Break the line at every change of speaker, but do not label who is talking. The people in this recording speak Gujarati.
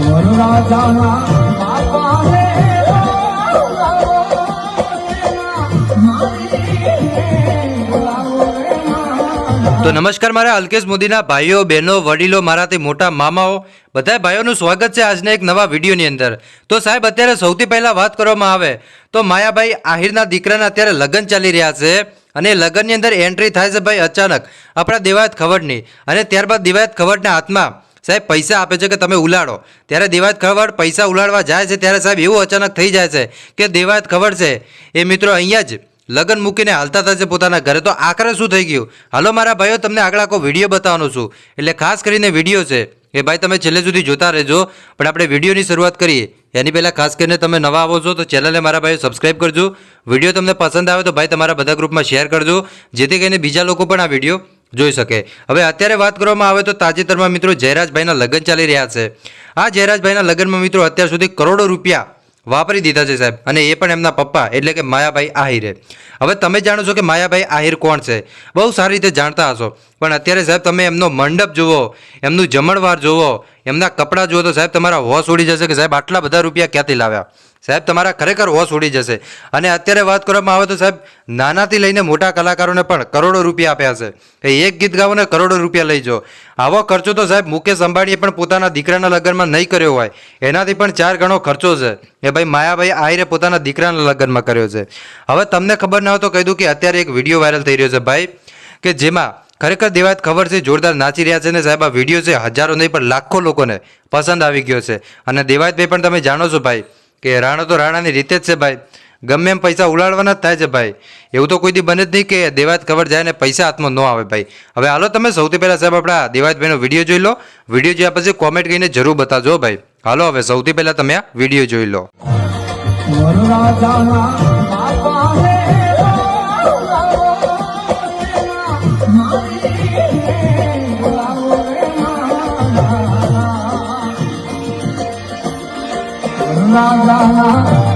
તો નમસ્કાર મારા અલ્કેશ મોદીના ભાઈઓ, બહેનો, વડીલો, મારાથી મોટા મામાઓ બધા ભાઈઓનું સ્વાગત છે આજના એક નવા વિડીયોની અંદર. તો સાહેબ, અત્યારે સૌથી પહેલાં વાત કરવામાં આવે તો માયાભાઈ આહિરના દીકરાના અત્યારે લગ્ન ચાલી રહ્યા છે અને લગ્નની અંદર એન્ટ્રી થાય છે ભાઈ અચાનક. આપણા દેવાયત ખવડની. અને ત્યારબાદ દેવાયત ખવડના હાથમાં સાહેબ, પૈસા આપે છે કે તમે ઉલાડો? ત્યારે દેવાયત ખવડ પૈસા ઉલાડવા જાય છે ત્યારે સાહેબ એવું અચાનક થઈ જાય છે કે દેવાયત ખવડ છે. એ મિત્રો અહીંયા જ લગ્ન મૂકીને હાલતા થશે પોતાના ઘરે. તો આખરે શું થઈ ગયું? હાલો મારા ભાઈઓ, તમને આગળ આખો વીડિયો બતાવવાનો છું. એટલે ખાસ કરીને વીડિયો છે. એ ભાઈ, તમે છેલ્લે સુધી જોતા રહેજો. પણ આપણે વિડીયોની શરૂઆત કરીએ. એની પહેલાં ખાસ કરીને તમે નવા આવો છો તો ચેનલને મારા ભાઈઓ સબસ્ક્રાઈબ કરજો. વીડિયો તમને પસંદ આવે તો ભાઈ, તમારા બધા ગ્રુપમાં શેર કરજો. જેથી કરીને બીજા લોકો પણ આ વીડિયો જોઈ શકે. હવે અત્યારે વાત કરવામાં આવે તો તાજેતરમાં મિત્રો જયરાજભાઈના લગ્ન ચાલી રહ્યા છે. આ જયરાજભાઈના લગ્નમાં મિત્રો અત્યાર સુધી કરોડો રૂપિયા વાપરી દીધા છે સાહેબ અને એ પણ એમના પપ્પા એટલે કે માયાભાઈ આહિરે. હવે તમે જાણો છો કે માયાભાઈ આહિર કોણ છે? બહુ સારી રીતે જાણતા હશો. પણ અત્યારે સાહેબ તમે એમનો મંડપ જુઓ, એમનું જમણવાર જુઓ, એમના કપડાં જુઓ તો સાહેબ તમારા હોશ ઉડી જશે કે સાહેબ આટલા બધા રૂપિયા ક્યાંથી લાવ્યા? સાહેબ, તમારા ખરેખર હોશ ઉડી જશે. અને અત્યારે વાત કરવામાં આવે તો સાહેબ, નાનાથી લઈને મોટા કલાકારોને પણ કરોડો રૂપિયા આપ્યા છે. એ એક ગીત ગાવો ને કરોડો રૂપિયા લઈ જો આવો ખર્ચો તો સાહેબ, મુકેશ અંબાણીએ પણ પોતાના દીકરાના લગ્નમાં નહીં કર્યો હોય. એનાથી પણ ચાર ગણો ખર્ચો છે. એ ભાઈ, માયાભાઈ આહિરે પોતાના દીકરાના લગ્નમાં કર્યો છે. હવે તમને ખબર ના હોય તો કહી દઉં કે અત્યારે એક વીડિયો વાયરલ થઈ રહ્યો છે ભાઈ, કે જેમાં ખરેખર દેવાત ખબર છે, જોરદાર નાચી રહ્યા છે ને સાહેબ, આ વીડિયો છે હજારો નહીં પણ લાખો લોકોને પસંદ આવી ગયો છે. અને દેવાયતભાઈ પણ તમે જાણો છો ભાઈ કે રાણો તો રાણાની રીતે જ છે ભાઈ ગમે એમ પૈસા ઉલાડવાના જ થાય છે ભાઈ એવું તો કોઈ દી બને જ નહીં કે દેવાત ખબર જાય ને પૈસા હાથમાં ન આવે ભાઈ હવે હાલો તમે સૌથી પહેલાં સાહેબ આપણા દેવાતભાઈનો વીડિયો જોઈ લો વીડિયો જોયા પછી કોમેન્ટ કરીને જરૂર બતાજો ભાઈ હાલો હવે સૌથી પહેલાં તમે આ વીડિયો જોઈ લો
વરરાજાના મારા. વરરાજાના